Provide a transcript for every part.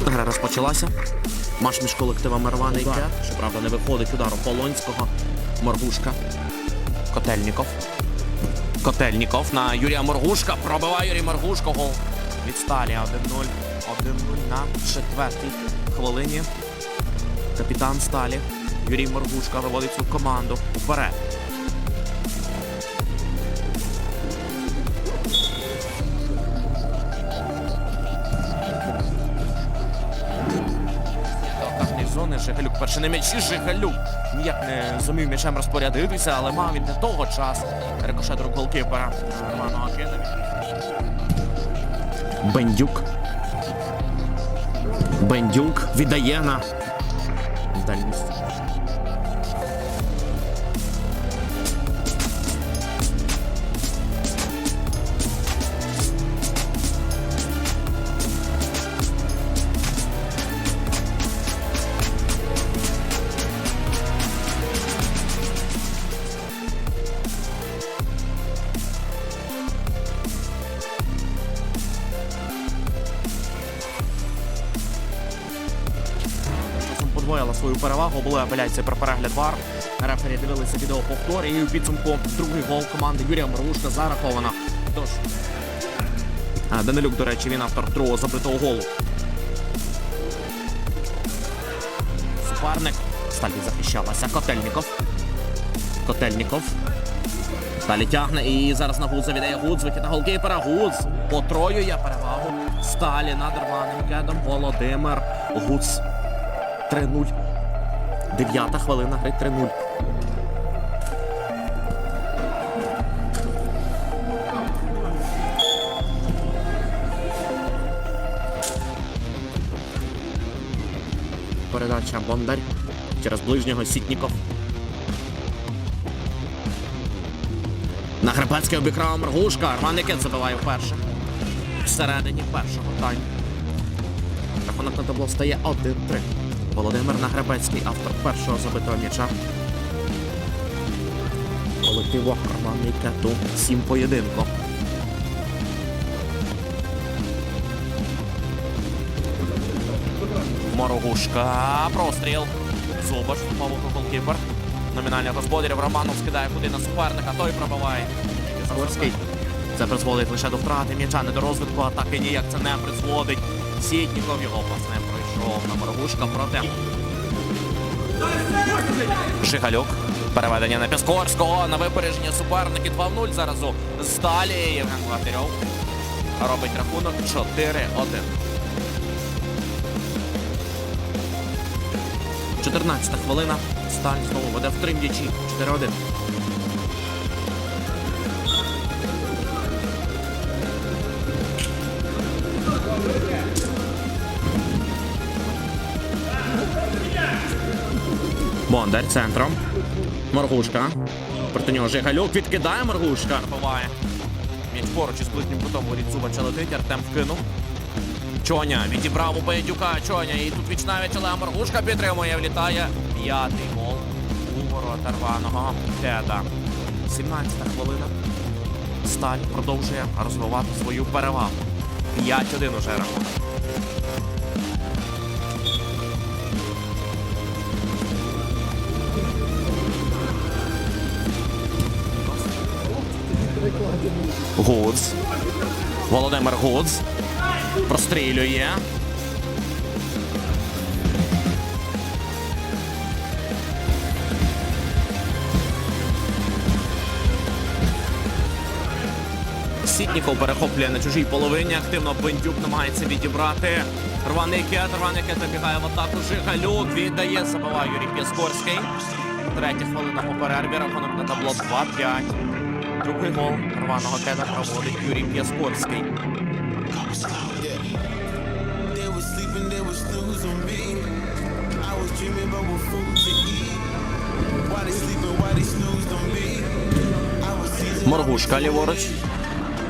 розпочалася. Маш між колективами Рваний йде. Щоправда, не виходить удару Полонського. Моргушка. Котельніков. Котельніков на Юрія Моргушка. Пробиває Юрій Моргушка. Гол від Сталі 1-0. 1-0 на четвертій хвилині. Капітан Сталі Юрій Моргушка виводить цю команду вперед. Перший на м'ячі Жигалюк ніяк не зумів м'ячем розпорядитися, але мав він для того час. Рикошет рук голкіпера Роману Акиновича. Бендюк. Бендюк віддає на дальність. Часом свою перевагу. Були апеляції про перегляд вар. Рефері дивилися відео повтор і у підсумку другий гол команди Юрія Моргушка зараховано. Тож Данилюк, до речі, він автор другого забитого голу. Суперник. Сталі захищалася. Котельніков. Котельніков. Сталі тягне і зараз на Гудза віддає Гудз. Вихід на голкіпера. Гудз потроює перевагу. Сталі над рваним кедом. Володимир Гудз. 3-0. Дев'ята хвилина гри 3-0. Передача Бондар через ближнього Сітніков. На Гребецький обікрав Маргушка. Арманикет забиває вперше. Всередині першого тайму. Рахунок на табло стає 1-3. Володимир Нагребецький, автор першого забитого м'яча. Колективу Арман Кету. Сім поєдинку. Морогушка. Простріл. Зубаш, помилку голкіпер. Номінальний господарів Романов скидає куди на суперника, той пробиває. Загорський. Це призводить лише до втрати м'яча, не до розвитку атаки ніяк це не призводить. Сітніков його власне пройшов на Морогушка проти. Жигалюк. Переведення на Піскорського. На випередження суперники 2-0 зараз у Сталі. Євген Гватирьов робить рахунок 4-1. 14 хвилина. Сталь знову веде в три м'ячі. 4-1. Бондар центром. Моргушка. Проти нього Жигалюк відкидає Моргушка. Ховає. М'яч поруч із ближнім кутом воріт Зубача летить. Артем вкинув. Чоня відібрав у Бендюка. Чоня. І тут віч навіть, але Моргушка підтримує. Влітає. П'ятий гол у ворота рваного Теда. 17 хвилина. Сталь продовжує розвивати свою перевагу. 5-1 уже рахунок. Гудз. Володимир Гудз. Прострілює. Сітніков перехоплює на чужій половині. Активно Бендюк намагається відібрати. Рваний кет, рваний кет забігає в атаку. Жигалюк віддає, забиває Юрій Піскорський. Третя хвилина по перерві. Рахунок на табло 2-5. Другий гол рваного кеда проводить Юрій seasoned Моргушка ліворуч.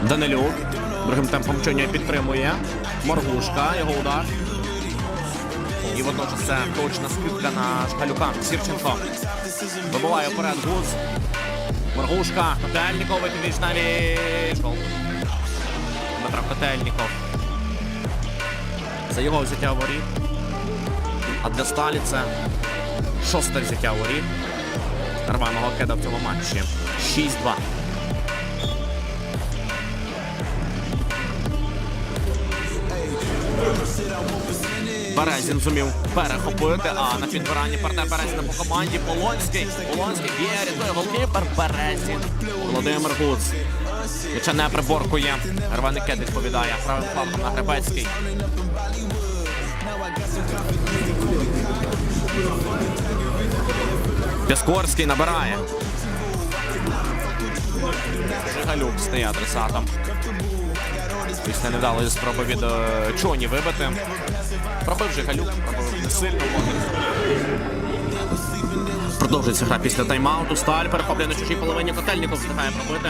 Данилюк. Другим темпом Чоня підтримує. Моргушка, його удар. І водночас це точна скидка на Шкалюка. Сірченко. Вибиває вперед Гуз. Моргушка. Котельніков вихідний на віч. Дмитро Котельніков. За його взяття воріт. А для Сталі це шосте взяття воріт. Нормального кеда в цьому матчі. 6-2. Березін зумів перехопити, а на підбиранні партнер Березіна по команді Полонський. Полонський б'є, рятує голкіпер Березін. Володимир Гуц. М'яча не приборкує. Рваний кед відповідає. Правим флангом на Гребецький. Пяскорський набирає. Жигалюк стає адресатом. Після невдалої спроби від е, Чоні вибити. Пробив Жигалюк, пробив не сильно. Продовжується гра після тайм-ауту. Сталь перехоплює на чужій половині котельников встигає пробити.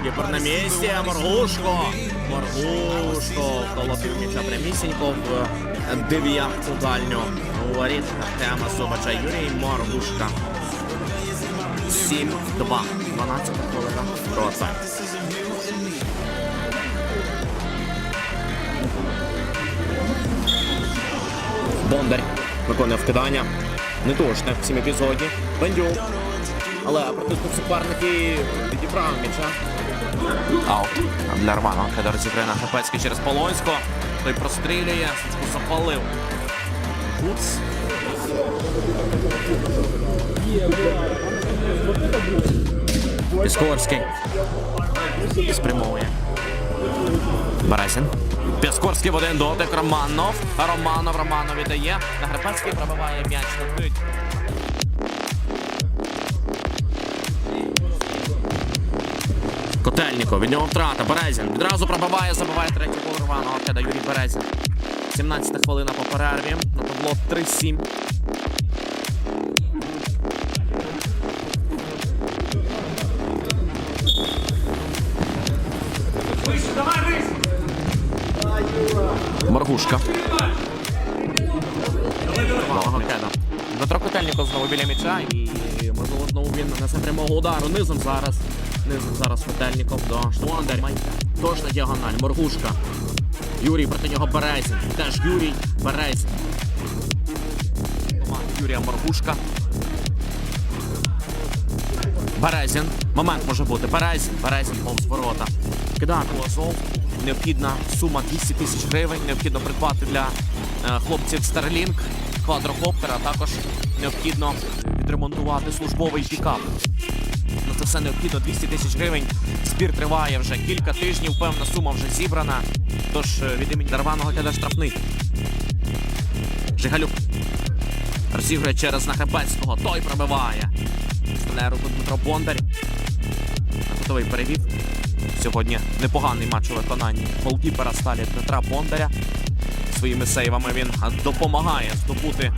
Об'єпер на місці. Моргушко. Моргушко. Колотив м'яча прямісінько в дев'ятку дальню. У воріт Артема Собача Юрій Моргушка. 7-2. 12 хвилина. Рота. Бондар виконує вкидання. Неточне в цьому епізоді. Бендюк. Але протестують суперники відібрав м'яча. Аут. Для Романа. Розіграє на Хапецький через Полонсько. Той прострілює. Сучку запалив. Куц. Піскорський. Спрямовує. Березін. Пяскорський в один дотик. Романов. Романов Романов віддає. Гребецький пробиває м'яч на від нього втрата. Березін. Відразу пробиває, забиває третій гол рваного кеда Юрій Березін. 17 хвилина по перерві. На табло 3-7. Маргушка. Дмитро Котельников знову біля м'яча і можливо знову він нанесе прямого удару. Низом зараз. Низом зараз Котельников до Штуандер. Тож на діагональ. Моргушка. Юрій проти нього Березін. Теж Юрій Березін. Юрія Моргушка. Березін. Момент може бути. Березін. Березін повз ворота. Кидати Лазов. Необхідна сума 200 тисяч гривень. Необхідно придбати для е, хлопців Starlink, квадрокоптер, а також необхідно відремонтувати службовий пікап. На це все необхідно 200 тисяч гривень. Збір триває вже кілька тижнів. Певна сума вже зібрана. Тож е, від імені Дарваного кида штрафний. Жигалюк розігрує через Нахабецького. Той пробиває. Вставляє руку Дмитро Бондар. Готовий перевів. Сьогодні непоганий матч у виконанні голкіпера сталі Петра Бондаря. Своїми сейвами він допомагає здобути